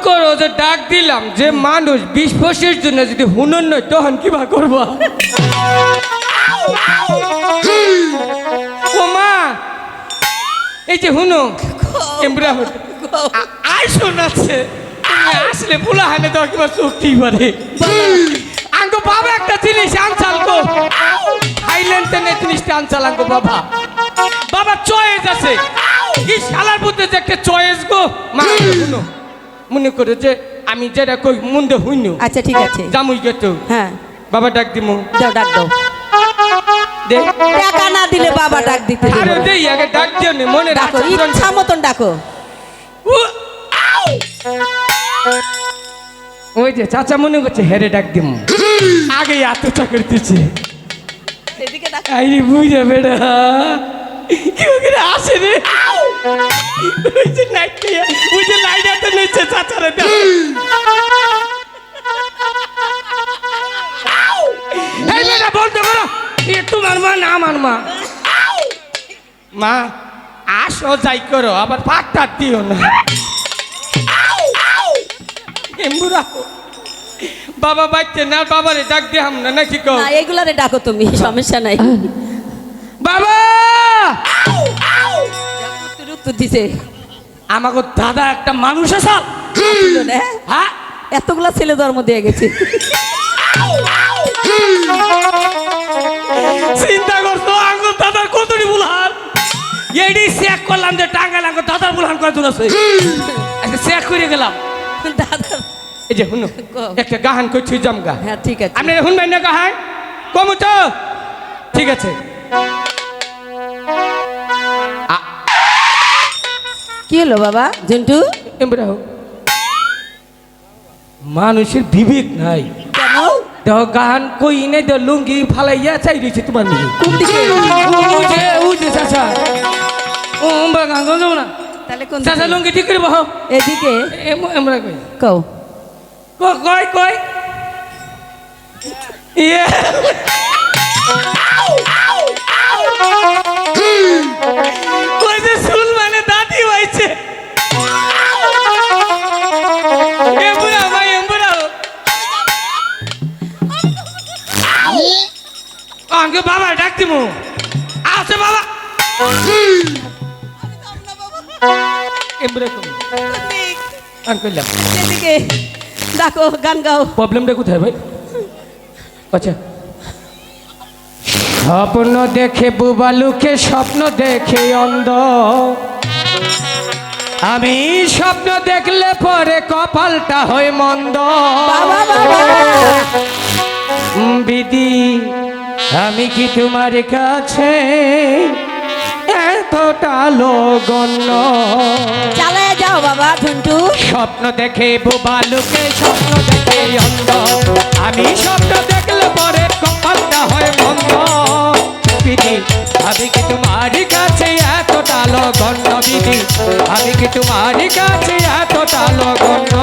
করো যে ডাক দিলাম যে মানুষ বিশ পঁচিশ জন্য যদি হুনন নয় তখন কিবা করব? ও মা! এই যে হুনো এমরা আই শোনাচ্ছে। আসলে ভুলা হানে তো কিবা চুক্তি পারে আঙ্গো বাবা একটা জিনিস আনসাল গো। থাইল্যান্ড তেনে জিনিসটা আনসাল আঙ্গো বাবা। বাবা চয়েস আছে। এই শালার মধ্যে যে একটা চয়েস গো। মা শুনো মনে করো যে আমি যেটা কই মুন্ডে হইনু। আচ্ছা ঠিক আছে। জামুই গেতো। হ্যাঁ। বাবা ডাক দিমু। দাও ডাক দাও। দে। টাকা না দিলে বাবা ডাক দিতে আরে দেই আগে ডাক দিও নি মনে ডাকো রাখো ইচ্ছা মতন ডাকো। ওই যে চাচা মনে করছে হেরে ডাক দিমু। আগে এত ডাক। আইনি বুঝে বেড়া। কেউ করে আসে রে? ওই যে নাইট ওই যে লাইট এত নিচ্ছে চাচারে দাও এই বেটা বলতে পারো এ তোমার মা না আমার মা। মা আসো যাই করো আবার পাটটা দিও না। বাবা বাইতে না বাবারে ডাক দিহাম না নাকি না এগুলারে ডাকো তুমি সমস্যা নাই। বাবা! উত্তর উত্তর দিছে। আমাকে দাদা একটা মানুষ আছে। হ্যাঁ? এতগুলা ছেলে জন্ম দিয়ে গেছে। চিন্তা করতো আঙ্গুর দাদার কতটি বুলহান? এইটি চেক করলাম যে টাঙ্গাইল আঙ্গুর দাদার বুলহান কয়জন আছে? আচ্ছা চেক করে গেলাম। দাদা এই যে শুনো কও। একটা গাহান করছি জমগা হ্যাঁ ঠিক আছে। আপনি শুনবেন না গাহান? কমু তো ঠিক আছে। কি হলো বাবা? ঝন্টু এমরা হোক। মানুষের বিবেক নাই। কেন? গাহান কই নে দে লুঙ্গি ফালাইয়া চাই রয়েছে তোমার নিয়ে। কোন দিকে? উজে উজে চাচা। ও আমরা গান যাব না। তাহলে কোন চাচা লুঙ্গি ঠিক করে বহ এদিকে? আমরা কই? কও। ক- কই কই? ইয়ে। আঙ্কে বাবা ডাক দিমু আছে বাবা। এমবুড়া কম আঙ্কেল এদিকে ডাকো গান গাও। প্রবলেমটা কোথায় ভাই? আচ্ছা। স্বপ্ন দেখে বুবালুকে স্বপ্ন দেখে অন্ধ। আমি স্বপ্ন দেখলে পরে কপালটা হয় মন্দ। বাবা বাবা। বিধি আমি কি তোমার কাছে এতটা লগন্য? চালায় যাও বাবা ঝন্টু। স্বপ্ন দেখে বুবালুকে স্বপ্ন দেখে অন্ধ। আমি স্বপ্ন দেখলে পরে কপালটা হয় বন্ধ বিধি আমি কি তোমার কাছে এতটা লগন্য? বিধি আমি কি তোমার কাছে এতটা লগন্য?